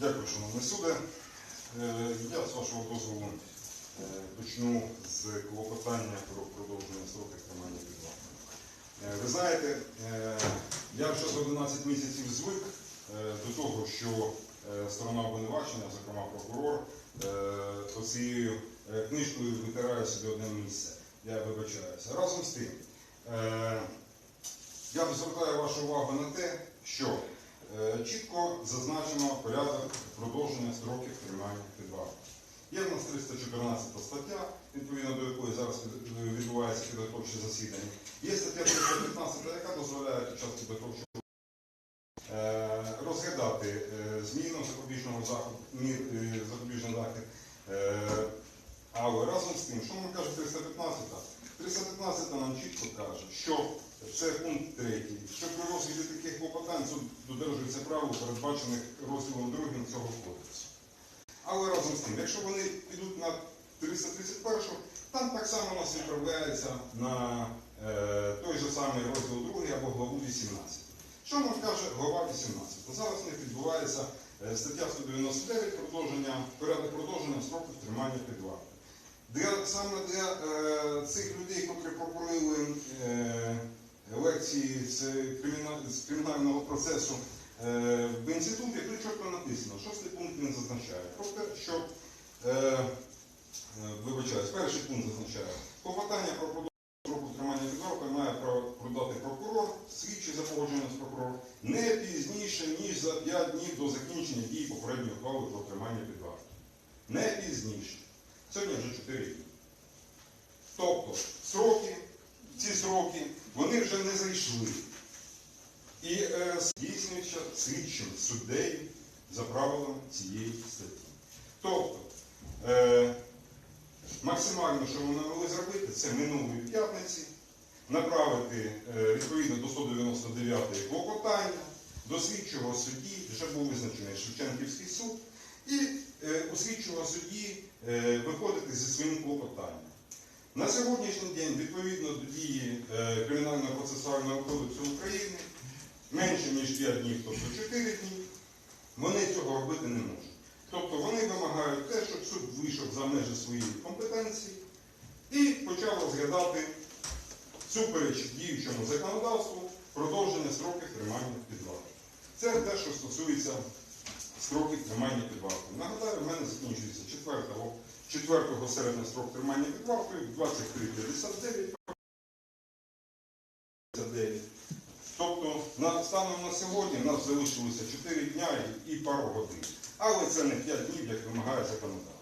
Дякую, шановний суде. Я з вашого дозволу е, почну з клопотання про продовження строку тримання під вартою. Е, Ви знаєте, е, я вже за 11 місяців звик до того, що сторона обвинувачення, зокрема прокурор, оцією книжкою витирає собі одне місце. Я вибачаюся. Разом з тим, я звертаю вашу увагу на те, що Чітко зазначено порядок продовження строків тримання під. Є в нас 314 стаття, відповідно до якої зараз відбувається підготовче засідання. Є стаття 315, яка дозволяє під час підготовчого е, розглядати е, зміну запобіжного заходу, е, запобіжний захід. Але разом з тим, що нам каже 315? 315 нам чітко каже, що це пункт третій, що при розгляді таких клопотань додержується правил, передбачених розділом другим цього кодексу. Але разом з тим, якщо вони підуть на 331, там так само у нас відправляється на е, той же самий розділ 2 або главу 18. Що нам каже глава 18? Зараз в них відбувається е, стаття 199 продовження, порядок продовження строків тримання під. Для, саме для е, цих людей, котрі прокурили е, лекції з, криміна- з кримінального процесу е, в інституті, тут чітко написано, шостий пункт він зазначає. Про те, що, е, е, вибачаюсь, перший пункт зазначає, клопотання про продовження строку тримання під вартою має продати прокурор, слідчий за погодженням з прокурором, не пізніше, ніж за 5 днів до закінчення дії попередньої ухвали про тримання під вартою. Не пізніше. Сьогодні вже 4 дні. Тобто вже не зайшли. І е, здійснюються слідчим суддею за правилами цієї статті. Тобто, е, максимально, що вони могли зробити, це минулої п'ятниці, направити е, відповідно до 199 клопотання, до слідчого судді, вже був визначений Шевченківський суд, і е, у слідчого судді е, виходити зі своїм клопотанням. На сьогоднішній день, відповідно до дії е, Кримінального процесуального кодексу України, менше ніж 5 днів, тобто 4 дні, вони цього робити не можуть. Тобто вони вимагають те, щоб суд вийшов за межі своєї компетенції і почав розглядати супереч діючому законодавству продовження строків тримання під вартою. Це те, що стосується строків тримання під вартою. Нагадаю, в мене закінчується 4, 4 середня строк тримання під вартою 23.59. 59. Тобто на, станом на сьогодні в нас залишилося 4 дня і пару годин. Але це не 5 днів, як вимагає законодавство.